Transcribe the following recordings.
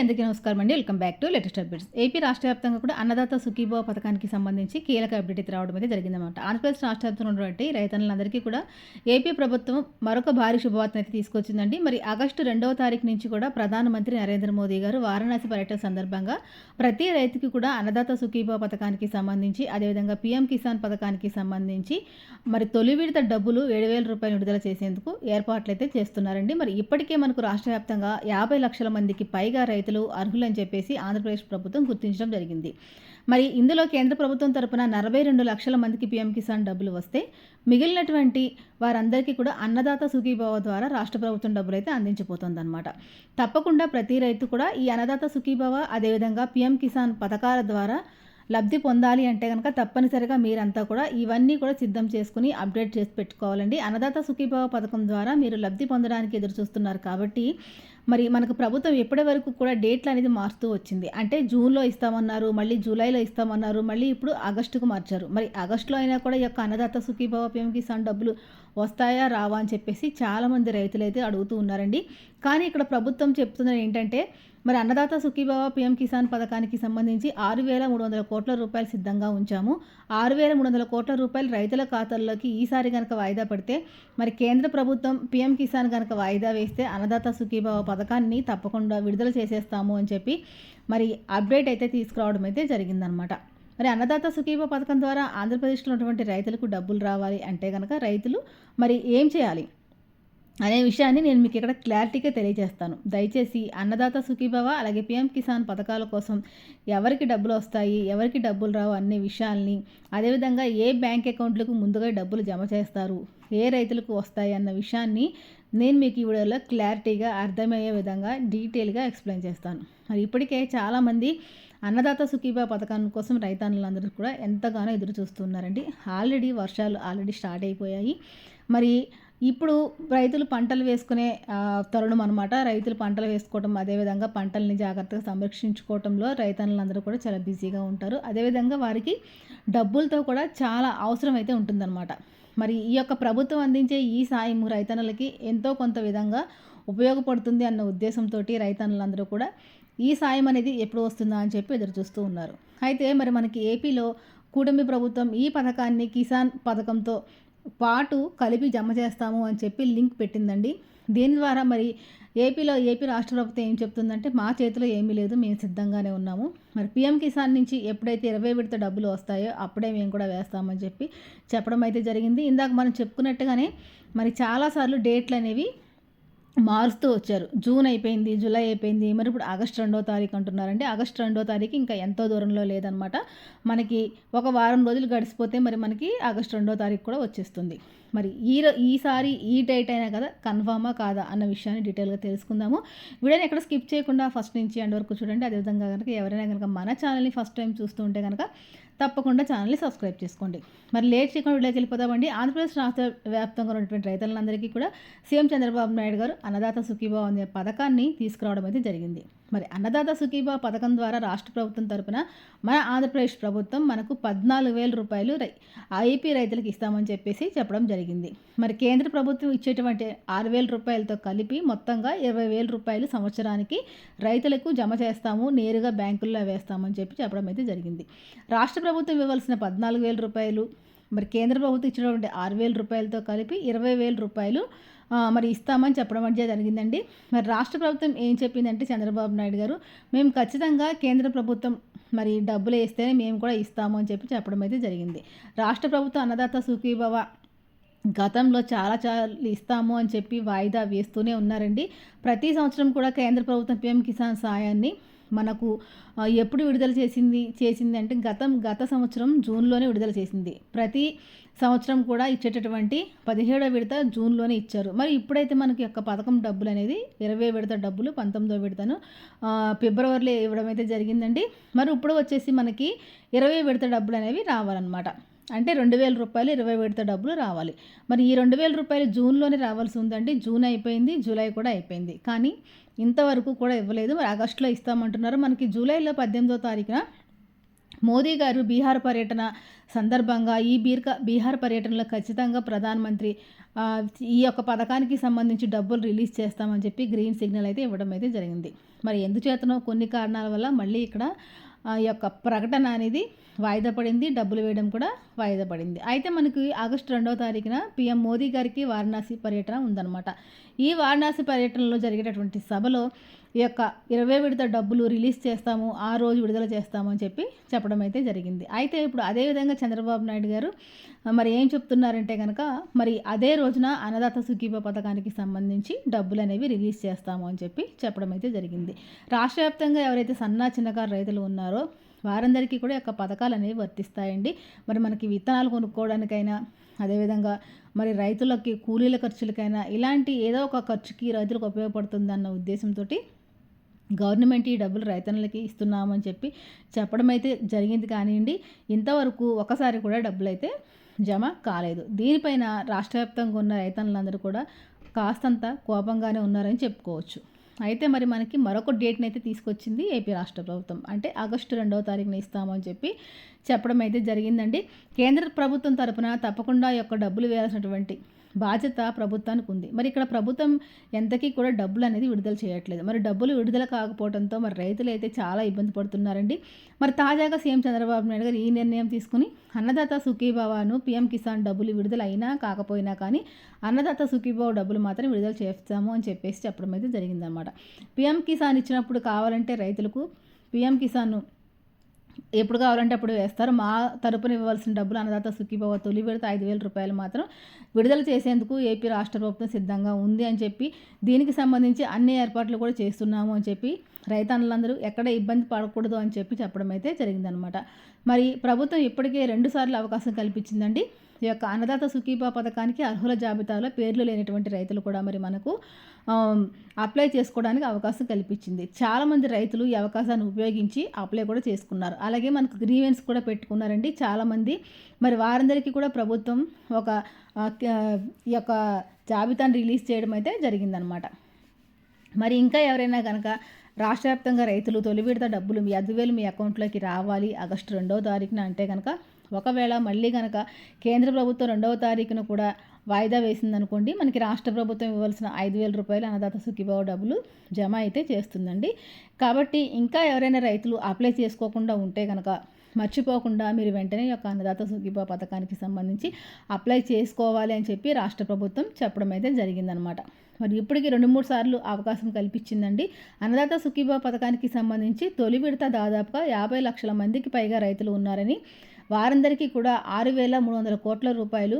అందరికీ నమస్కారం అండి. Welcome back to latest updates. AP రాష్ట్ర వ్యాప్తంగా కూడా అన్నదాత సుఖీభావ పథకానికి సంబంధించి కీలక అప్డేట్ అయితే రావడం అయితే జరిగిందన్నమాట. ఆంధ్రప్రదేశ్ రాష్ట్ర వ్యాప్తంగా ఉన్నటువంటి రైతన్నులందరికీ కూడా ఏపీ ప్రభుత్వం మరొక భారీ శుభవార్తను అయితే తీసుకొచ్చిందండి. మరి ఆగస్టు రెండవ తారీఖు నుంచి కూడా ప్రధానమంత్రి నరేంద్ర మోదీ గారు వారణాసి పర్యటన సందర్భంగా ప్రతి రైతుకి కూడా అన్నదాత సుఖీభావ పథకానికి సంబంధించి అదేవిధంగా పీఎం కిసాన్ పథకానికి సంబంధించి మరి తొలి విడత డబ్బులు ఏడు వేల రూపాయలు విడుదల చేసేందుకు ఏర్పాట్లు అయితే చేస్తున్నారండి. మరి ఇప్పటికే మనకు రాష్ట్ర వ్యాప్తంగా యాభై లక్షల మందికి పైగా రైతులు అర్హులని చెప్పేసి ఆంధ్రప్రదేశ్ ప్రభుత్వం గుర్తించడం జరిగింది. మరి ఇందులో కేంద్ర ప్రభుత్వం తరపున నలభై రెండు లక్షల మందికి పీఎం కిసాన్ డబ్బులు వస్తే మిగిలినటువంటి వారందరికీ కూడా అన్నదాత సుఖీభావ ద్వారా రాష్ట్ర ప్రభుత్వం డబ్బులు అయితే అందించబోతోందన్నమాట. తప్పకుండా ప్రతి రైతు కూడా ఈ అన్నదాత సుఖీభావ అదేవిధంగా పీఎం కిసాన్ పథకాల ద్వారా లబ్ధి పొందాలి అంటే కనుక తప్పనిసరిగా మీరంతా కూడా ఇవన్నీ కూడా సిద్ధం చేసుకుని అప్డేట్ చేసి పెట్టుకోవాలండి. అన్నదాత సుఖీభావ పథకం ద్వారా మీరు లబ్ధి పొందడానికి ఎదురు చూస్తున్నారు కాబట్టి మరి మనకు ప్రభుత్వం ఎప్పటి వరకు కూడా డేట్లు అనేది మారుతూ వచ్చింది. అంటే జూన్లో ఇస్తామన్నారు మళ్ళీ జూలైలో ఇస్తామన్నారు మళ్ళీ ఇప్పుడు ఆగస్టుకు మార్చారు. మరి ఆగస్టులో అయినా కూడా ఈ యొక్క అన్నదాత సుఖీభావ పిఎం కిసాన్ డబ్బులు వస్తాయా రావా అని చెప్పేసి చాలామంది రైతులు అయితే అడుగుతూ ఉన్నారండి. కానీ ఇక్కడ ప్రభుత్వం చెప్తున్నది ఏంటంటే మరి అన్నదాత సుఖీబాబా పిఎం కిసాన్ పథకానికి సంబంధించి ఆరు వేల మూడు వందల కోట్ల రూపాయలు సిద్ధంగా ఉంచాము. ఆరు వేల మూడు వందల కోట్ల రూపాయలు రైతుల ఖాతాల్లోకి ఈసారి కనుక వాయిదా పడితే మరి కేంద్ర ప్రభుత్వం పిఎం కిసాన్ కనుక వాయిదా వేస్తే అన్నదాత సుఖీబాబా పథకాన్ని తప్పకుండా విడుదల చేసేస్తాము అని చెప్పి మరి అప్డేట్ అయితే తీసుకురావడం అయితే జరిగిందనమాట. మరి అన్నదాత సుఖీభ పథకం ద్వారా ఆంధ్రప్రదేశ్లో ఉన్నటువంటి రైతులకు డబ్బులు రావాలి అంటే కనుక రైతులు మరి ఏం చేయాలి అనే విషయాన్ని నేను మీకు ఇక్కడ క్లారిటీగా తెలియజేస్తాను. దయచేసి అన్నదాత సుఖీభవ అలాగే పిఎం కిసాన్ పథకాల కోసం ఎవరికి డబ్బులు వస్తాయి ఎవరికి డబ్బులు రావు అనే విషయాల్ని అదేవిధంగా ఏ బ్యాంక్ అకౌంట్లకు ముందుగా డబ్బులు జమ చేస్తారు ఏ రైతులకు వస్తాయి అన్న విషయాన్ని నేను మీకు ఈ వీడియోలో క్లారిటీగా అర్థమయ్యే విధంగా డీటెయిల్గా ఎక్స్ప్లెయిన్ చేస్తాను. మరి ఇప్పటికే చాలామంది అన్నదాత సుఖీభా పథకం కోసం రైతన్నులందరూ కూడా ఎంతగానో ఎదురు చూస్తున్నారండి. ఆల్రెడీ వర్షాలు ఆల్రెడీ స్టార్ట్ అయిపోయాయి. మరి ఇప్పుడు రైతులు పంటలు వేసుకునే తరుణం అనమాట రైతులు పంటలు వేసుకోవటం అదేవిధంగా పంటల్ని జాగ్రత్తగా సంరక్షించుకోవటంలో రైతన్నులందరూ కూడా చాలా బిజీగా ఉంటారు. అదేవిధంగా వారికి డబ్బులతో కూడా చాలా అవసరం అయితే ఉంటుందన్నమాట. మరి ఈ యొక్క ప్రభుత్వం అందించే ఈ సాయం రైతన్నులకి ఎంతో కొంత విధంగా ఉపయోగపడుతుంది అన్న ఉద్దేశంతో రైతన్నులందరూ కూడా ఈ సాయం అనేది ఎప్పుడు వస్తుందా అని చెప్పి ఎదురు చూస్తూ ఉన్నారు. అయితే మరి మనకి ఏపీలో కూటమి ప్రభుత్వం ఈ పథకాన్ని కిసాన్ పథకంతో పాటు కలిపి జమ చేస్తాము అని చెప్పి లింక్ పెట్టిందండి. దీని ద్వారా మరి ఏపీలో ఏపీ రాష్ట్ర ప్రభుత్వం ఏం చెప్తుందంటే మా చేతిలో ఏమీ లేదు మేము సిద్ధంగానే ఉన్నాము. మరి పీఎం కిసాన్ నుంచి ఎప్పుడైతే ఇరవై విడత డబ్బులు వస్తాయో అప్పుడే మేము కూడా వేస్తామని చెప్పి చెప్పడం అయితే జరిగింది. ఇందాక మనం చెప్పుకున్నట్టుగానే మరి చాలాసార్లు డేట్లు అనేవి మారుస్తూ వచ్చారు. జూన్ అయిపోయింది జూలై అయిపోయింది మరి ఇప్పుడు ఆగస్ట్ రెండో తారీఖు అంటున్నారండి. ఆగస్ట్ రెండో తారీఖు ఇంకా ఎంతో దూరంలో లేదనమాట. మనకి ఒక వారం రోజులు గడిచిపోతే మరి మనకి ఆగస్ట్ రెండో తారీఖు కూడా వచ్చేస్తుంది. మరి ఈ ఈసారి ఈ డేట్ అయినా కదా కన్ఫామా కాదా అన్న విషయాన్ని డీటెయిల్గా తెలుసుకుందాము. వీడియోని ఎక్కడ స్కిప్ చేయకుండా ఫస్ట్ నుంచి ఎండ్ వరకు చూడండి. అదేవిధంగా కనుక ఎవరైనా కనుక మన ఛానల్ని ఫస్ట్ టైం చూస్తూ ఉంటే కనుక తప్పకుండా ఛానల్ని సబ్స్క్రైబ్ చేసుకోండి. మరి లేట్ చేయకుండా వీడియోకి వెళ్ళిపోదామండి. ఆంధ్రప్రదేశ్ రాష్ట్ర వ్యాప్తంగా ఉన్నటువంటి రైతులందరికీ కూడా సీఎం చంద్రబాబు నాయుడు గారు అన్నదాత సుఖీభావ అనే పథకాన్ని తీసుకురావడం అయితే జరిగింది. మరి అన్నదాత సుఖీభా పథకం ద్వారా రాష్ట్ర ప్రభుత్వం తరపున మన ఆంధ్రప్రదేశ్ ప్రభుత్వం మనకు పద్నాలుగు వేల రూపాయలు రై ఐపీ రైతులకు ఇస్తామని చెప్పేసి చెప్పడం జరిగింది. మరి కేంద్ర ప్రభుత్వం ఇచ్చేటువంటి ఆరు వేల రూపాయలతో కలిపి మొత్తంగా ఇరవై వేల రూపాయలు సంవత్సరానికి రైతులకు జమ చేస్తాము నేరుగా బ్యాంకుల్లో వేస్తామని చెప్పి చెప్పడం అయితే జరిగింది. రాష్ట్ర ప్రభుత్వం ఇవ్వవలసిన పద్నాలుగు వేల రూపాయలు మరి కేంద్ర ప్రభుత్వం ఇచ్చినటువంటి ఆరు వేల రూపాయలతో కలిపి ఇరవై వేల రూపాయలు మరి ఇస్తామని చెప్పడం అంటే జరిగిందండి. మరి రాష్ట్ర ప్రభుత్వం ఏం చెప్పిందంటే చంద్రబాబు నాయుడు గారు మేము ఖచ్చితంగా కేంద్ర ప్రభుత్వం మరి డబ్బులు వేస్తేనే మేము కూడా ఇస్తాము అని చెప్పి చెప్పడం అయితే జరిగింది. రాష్ట్ర ప్రభుత్వం అన్నదాత సుఖీభవ గతంలో చాలా చాలా ఇస్తాము అని చెప్పి వాయిదా వేస్తూనే ఉన్నారండి. ప్రతి సంవత్సరం కూడా కేంద్ర ప్రభుత్వం పిఎం కిసాన్ సాయాన్ని మనకు ఎప్పుడు విడుదల చేసింది చేసింది అంటే గతం గత సంవత్సరం జూన్లోనే విడుదల చేసింది. ప్రతి సంవత్సరం కూడా ఇచ్చేటటువంటి పదిహేడో విడత జూన్లోనే ఇచ్చారు. మరి ఇప్పుడైతే మనకి యొక్క పథకం డబ్బులు అనేది ఇరవై విడత డబ్బులు పంతొమ్మిదో విడతను ఫిబ్రవరిలో ఇవ్వడం అయితే జరిగిందండి. మరి ఇప్పుడు వచ్చేసి మనకి ఇరవై విడత డబ్బులు అనేవి రావాలన్నమాట. అంటే రెండు వేల రూపాయలు ఇరవై విడత డబ్బులు రావాలి. మరి ఈ రెండు వేల రూపాయలు జూన్లోనే రావాల్సి ఉందండి జూన్ అయిపోయింది జూలై కూడా అయిపోయింది. కానీ ఇంతవరకు కూడా ఇవ్వలేదు. మరి ఆగస్టులో ఇస్తామంటున్నారు. మనకి జూలైలో పద్దెనిమిదో తారీఖున మోదీ గారు బీహార్ పర్యటన సందర్భంగా ఈ బీర్క బీహార్ పర్యటనలో ఖచ్చితంగా ప్రధానమంత్రి ఈ యొక్క పథకానికి సంబంధించి డబ్బులు రిలీజ్ చేస్తామని చెప్పి గ్రీన్ సిగ్నల్ అయితే ఇవ్వడం అయితే జరిగింది. మరి ఎందుచేతనో కొన్ని కారణాల వల్ల మళ్ళీ ఇక్కడ యొక్క ప్రకటన అనేది వాయిదా పడింది డబ్బులు వేయడం కూడా వాయిదా పడింది. అయితే మనకి ఆగస్టు రెండవ తారీఖున పీఎం మోదీ గారికి వారణాసి పర్యటన ఉందన్నమాట. ఈ వారణాసి పర్యటనలో జరిగేటటువంటి సభలో ఈ యొక్క ఇరవై విడత డబ్బులు రిలీజ్ చేస్తాము ఆ రోజు విడుదల చేస్తాము అని చెప్పి చెప్పడం అయితే జరిగింది. అయితే ఇప్పుడు అదేవిధంగా చంద్రబాబు నాయుడు గారు మరి ఏం చెప్తున్నారంటే కనుక మరి అదే రోజున అన్నదాత సుఖీభ పథకానికి సంబంధించి డబ్బులు అనేవి రిలీజ్ చేస్తాము అని చెప్పి చెప్పడం అయితే జరిగింది. రాష్ట్ర వ్యాప్తంగా ఎవరైతే సన్న చిన్నకారు రైతులు ఉన్నారో వారందరికీ కూడా యొక్క పథకాలు అనేవి వర్తిస్తాయండి. మరి మనకి విత్తనాలు కొనుక్కోవడానికైనా అదేవిధంగా మరి రైతులకి కూలీల ఖర్చులకైనా ఇలాంటి ఏదో ఒక ఖర్చుకి రైతులకు ఉపయోగపడుతుందన్న ఉద్దేశంతో గవర్నమెంట్ ఈ డబ్బులు రైతన్నులకి ఇస్తున్నామని చెప్పి చెప్పడం అయితే జరిగింది కానివ్వండి. ఇంతవరకు ఒకసారి కూడా డబ్బులు అయితే జమ కాలేదు. దీనిపైన రాష్ట్ర వ్యాప్తంగా ఉన్న రైతన్నులందరూ కూడా కాస్తంత కోపంగానే ఉన్నారని చెప్పుకోవచ్చు. అయితే మరి మనకి మరొక డేట్ని అయితే తీసుకొచ్చింది ఏపీ రాష్ట్ర ప్రభుత్వం. అంటే ఆగస్టు రెండవ తారీఖున ఇస్తామని చెప్పి చెప్పడం అయితే జరిగిందండి. కేంద్ర ప్రభుత్వం తరపున తప్పకుండా యొక్క డబ్బులు వేయాల్సినటువంటి బాధ్యత ప్రభుత్వానికి ఉంది. మరి ఇక్కడ ప్రభుత్వం ఎంతకీ కూడా డబ్బులు అనేది విడుదల చేయట్లేదు. మరి డబ్బులు విడుదల కాకపోవడంతో మరి రైతులు అయితే చాలా ఇబ్బంది పడుతున్నారండి. మరి తాజాగా సీఎం చంద్రబాబు నాయుడు గారు ఈ నిర్ణయం తీసుకుని అన్నదాత సుఖీభావాను పీఎం కిసాన్ డబ్బులు విడుదల అయినా కాకపోయినా కానీ అన్నదాత సుఖీభావ డబ్బులు మాత్రం విడుదల చేస్తాము అని చెప్పేసి చెప్పడం అయితే జరిగిందనమాట పీఎం కిసాన్ ఇచ్చినప్పుడు కావాలంటే రైతులకు పీఎం కిసాన్ ఎప్పుడు కావాలంటే అప్పుడు వేస్తారు. మా తరపున ఇవ్వాల్సిన డబ్బులు అన్నదాత సుఖీభవ తొలి విడత ఐదు వేల రూపాయలు మాత్రం విడుదల చేసేందుకు ఏపీ రాష్ట్ర ప్రభుత్వం సిద్ధంగా ఉంది అని చెప్పి దీనికి సంబంధించి అన్ని ఏర్పాట్లు కూడా చేస్తున్నాము అని చెప్పి రైతన్నులందరూ ఎక్కడ ఇబ్బంది పడకూడదు అని చెప్పి చెప్పడం అయితే జరిగిందనమాట మరి ప్రభుత్వం ఇప్పటికే రెండుసార్లు అవకాశం కల్పించిందండి. ఈ యొక్క అన్నదాత సుఖీభా పథకానికి అర్హుల జాబితాలో పేర్లు లేనటువంటి రైతులు కూడా మరి మనకు అప్లై చేసుకోవడానికి అవకాశం కల్పించింది. చాలామంది రైతులు ఈ అవకాశాన్ని ఉపయోగించి అప్లై కూడా చేసుకున్నారు. అలాగే మనకు గ్రీవెన్స్ కూడా పెట్టుకున్నారండి చాలామంది. మరి వారందరికీ కూడా ప్రభుత్వం ఒక ఈ యొక్క జాబితాను రిలీజ్ చేయడం అయితే జరిగిందనమాట. మరి ఇంకా ఎవరైనా కనుక రాష్ట్ర వ్యాప్తంగా రైతులు తొలి విడత డబ్బులు మీ ఐదు వేలు మీ అకౌంట్లోకి రావాలి ఆగస్టు రెండో తారీఖున అంటే కనుక ఒకవేళ మళ్ళీ కనుక కేంద్ర ప్రభుత్వం రెండవ తారీఖున కూడా వాయిదా వేసిందనుకోండి మనకి రాష్ట్ర ప్రభుత్వం ఇవ్వాల్సిన ఐదు వేల రూపాయలు అన్నదాత సుఖీభావ డబ్బులు జమ అయితే చేస్తుందండి. కాబట్టి ఇంకా ఎవరైనా రైతులు అప్లై చేసుకోకుండా ఉంటే కనుక మర్చిపోకుండా మీరు వెంటనే యొక్క అన్నదాత సుఖీభావ పథకానికి సంబంధించి అప్లై చేసుకోవాలి అని చెప్పి రాష్ట్ర ప్రభుత్వం చెప్పడం అయితే జరిగిందనమాట. మరి ఇప్పటికి రెండు మూడు సార్లు అవకాశం కల్పించిందండి. అన్నదాత సుఖీభావ పథకానికి సంబంధించి తొలి విడత దాదాపుగా యాభై లక్షల మందికి పైగా రైతులు ఉన్నారని వారందరికీ కూడా ఆరు వేల మూడు వందల కోట్ల రూపాయలు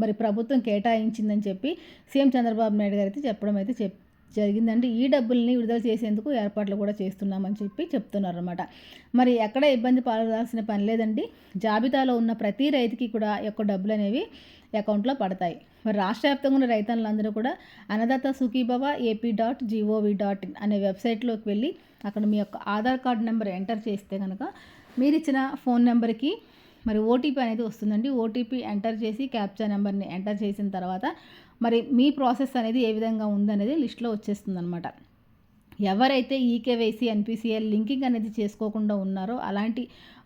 మరి ప్రభుత్వం కేటాయించిందని చెప్పి సీఎం చంద్రబాబు నాయుడు గారు అయితే చెప్పడం అయితే చెప్ జరిగిందండి. ఈ డబ్బుల్ని విడుదల చేసేందుకు ఏర్పాట్లు కూడా చేస్తున్నామని చెప్పి చెప్తున్నారు అనమాట మరి ఎక్కడ ఇబ్బంది పడాల్సిన పని లేదండి. జాబితాలో ఉన్న ప్రతి రైతుకి కూడా యొక్క డబ్బులు అనేవి అకౌంట్లో పడతాయి. మరి రాష్ట్ర వ్యాప్తంగా ఉన్న రైతన్నులందరూ కూడా Annadata Sukhibhava AP dot GOV dot in అనే వెబ్సైట్లోకి వెళ్ళి అక్కడ మీ యొక్క ఆధార్ కార్డ్ నెంబర్ ఎంటర్ చేస్తే కనుక మీరు ఇచ్చిన ఫోన్ నెంబర్కి మరి ఓటీపీ అనేది వస్తుందండి. ఓటీపీ ఎంటర్ చేసి క్యాప్చా నెంబర్ని ఎంటర్ చేసిన తర్వాత మరి మీ ప్రాసెస్ అనేది ఏ విధంగా ఉందనేది లిస్ట్లో వచ్చేస్తుంది అనమాట ఎవరైతే ఈకేవైసీ ఎన్పిసిఎల్ లింకింగ్ అనేది చేసుకోకుండా ఉన్నారో అలాంటి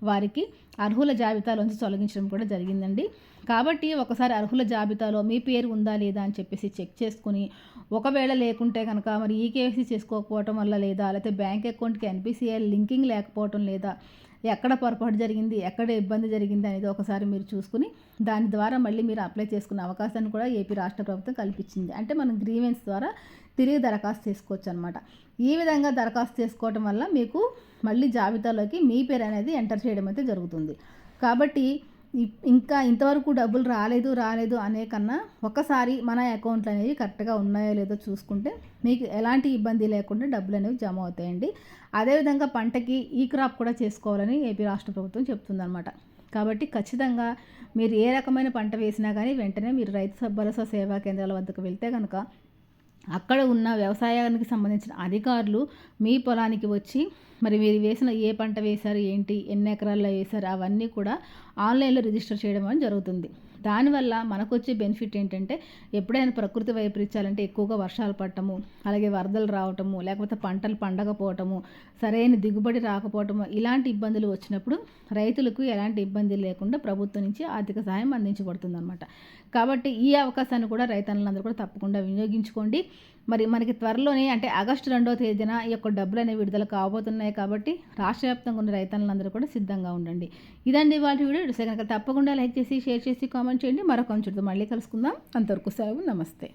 వారికి అర్హుల జాబితాలోంచి తొలగించడం కూడా జరిగిందండి. కాబట్టి ఒకసారి అర్హుల జాబితాలో మీ పేరు ఉందా లేదా అని చెప్పేసి చెక్ చేసుకుని ఒకవేళ లేకుంటే కనుక మరి ఈకేవైసీ చేసుకోకపోవటం వల్ల లేదా లేకపోతే బ్యాంక్ అకౌంట్కి ఎన్పిసిఎల్ లింకింగ్ లేకపోవటం లేదా ఎక్కడ పొరపాటు జరిగింది ఎక్కడ ఇబ్బంది జరిగింది అనేది ఒకసారి మీరు చూసుకుని దాని ద్వారా మళ్ళీ మీరు అప్లై చేసుకునే అవకాశాన్ని కూడా ఏపీ రాష్ట్ర ప్రభుత్వం కల్పించింది. అంటే మనం గ్రీవెన్స్ ద్వారా తిరిగి దరఖాస్తు చేసుకోవచ్చు అనమాట ఈ విధంగా దరఖాస్తు చేసుకోవటం వల్ల మీకు మళ్ళీ జాబితాలోకి మీ పేరు అనేది ఎంటర్ చేయడం అయితే జరుగుతుంది. కాబట్టి ఇంకా ఇంతవరకు డబ్బులు రాలేదు రాలేదు అనే కన్నా ఒకసారి మన అకౌంట్లు అనేవి కరెక్ట్గా ఉన్నాయో లేదో చూసుకుంటే మీకు ఎలాంటి ఇబ్బంది లేకుండా డబ్బులు అనేవి జమ అవుతాయండి. అదేవిధంగా పంటకి ఈ క్రాప్ కూడా చేసుకోవాలని ఏపీ రాష్ట్ర ప్రభుత్వం చెప్తుందన్నమాట. కాబట్టి ఖచ్చితంగా మీరు ఏ రకమైన పంట వేసినా కానీ వెంటనే మీరు రైతు భరోసా సేవా కేంద్రాల వద్దకు వెళ్తే కనుక అక్కడ ఉన్న వ్యవసాయానికి సంబంధించిన అధికారులు మీ పొలానికి వచ్చి మరి మీరు వేసిన ఏ పంట వేశారు ఏంటి ఎన్ని ఎకరాల్లో వేశారు అవన్నీ కూడా ఆన్లైన్లో రిజిస్టర్ చేయడం అని జరుగుతుంది. దానివల్ల మనకు వచ్చే బెనిఫిట్ ఏంటంటే ఎప్పుడైనా ప్రకృతి వైపరీత్యాలంటే ఎక్కువగా వర్షాలు పడటము అలాగే వరదలు రావటము లేకపోతే పంటలు పండకపోవటము సరైన దిగుబడి రాకపోవటము ఇలాంటి ఇబ్బందులు వచ్చినప్పుడు రైతులకు ఎలాంటి ఇబ్బంది లేకుండా ప్రభుత్వం నుంచి ఆర్థిక సహాయం అందించబడుతుంది అనమాట కాబట్టి ఈ అవకాశాన్ని కూడా రైతన్నలందరూ కూడా తప్పకుండా వినియోగించుకోండి. మరి మనకి త్వరలోనే అంటే ఆగస్టు రెండవ తేదీన ఈ యొక్క డబ్బులు అనేవి విడుదల కాబోతున్నాయి కాబట్టి రాష్ట్ర వ్యాప్తంగా ఉన్న రైతన్నులందరూ కూడా సిద్ధంగా ఉండండి. ఇదండి వాటి వీడియో. ఇస్తే కనుక తప్పకుండా లైక్ చేసి షేర్ చేసి కామెంట్ చేయండి. మరొక చూద్దాం మళ్ళీ కలుసుకుందాం. అంతవరకు సెలవు. నమస్తే.